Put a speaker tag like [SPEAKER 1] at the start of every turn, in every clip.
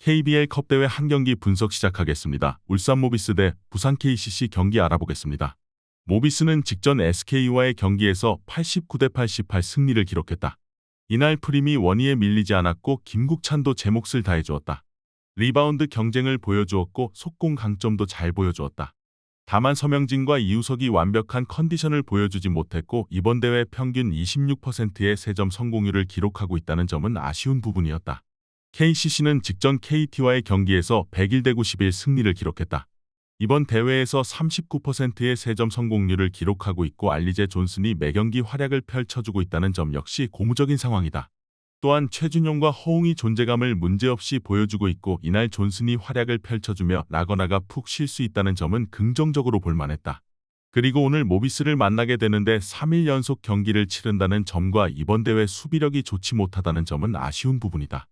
[SPEAKER 1] KBL 컵대회 한 경기 분석 시작하겠습니다. 울산 모비스 대 부산 KCC 경기 알아보겠습니다. 모비스는 직전 SK와의 경기에서 89대 88 승리를 기록했다. 이날 프림이 원희에 밀리지 않았고 김국찬도 제 몫을 다해주었다. 리바운드 경쟁을 보여주었고 속공 강점도 잘 보여주었다. 다만 서명진과 이우석이 완벽한 컨디션을 보여주지 못했고 이번 대회 평균 26%의 3점 성공률을 기록하고 있다는 점은 아쉬운 부분이었다. KCC는 직전 KT와의 경기에서 101대 91 승리를 기록했다. 이번 대회에서 39%의 3점 성공률을 기록하고 있고 알리제 존슨이 매경기 활약을 펼쳐주고 있다는 점 역시 고무적인 상황이다. 또한 최준용과 허웅이 존재감을 문제없이 보여주고 있고 이날 존슨이 활약을 펼쳐주며 라거나가 푹 쉴 수 있다는 점은 긍정적으로 볼만했다. 그리고 오늘 모비스를 만나게 되는데 3일 연속 경기를 치른다는 점과 이번 대회 수비력이 좋지 못하다는 점은 아쉬운 부분이다.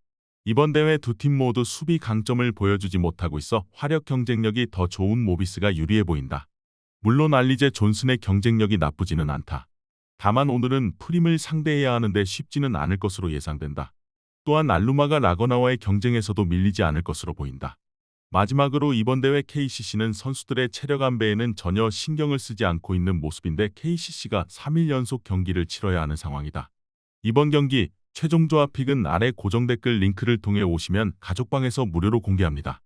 [SPEAKER 1] 이번 대회 두 팀 모두 수비 강점을 보여주지 못하고 있어 화력 경쟁력이 더 좋은 모비스가 유리해 보인다. 물론 알리제 존슨의 경쟁력이 나쁘지는 않다. 다만 오늘은 프림을 상대해야 하는데 쉽지는 않을 것으로 예상된다. 또한 알루마가 라거나와의 경쟁에서도 밀리지 않을 것으로 보인다. 마지막으로 이번 대회 KCC는 선수들의 체력 안배에는 전혀 신경을 쓰지 않고 있는 모습인데 KCC가 3일 연속 경기를 치러야 하는 상황이다. 이번 경기 최종 조합 픽은 아래 고정 댓글 링크를 통해 오시면 가족방에서 무료로 공개합니다.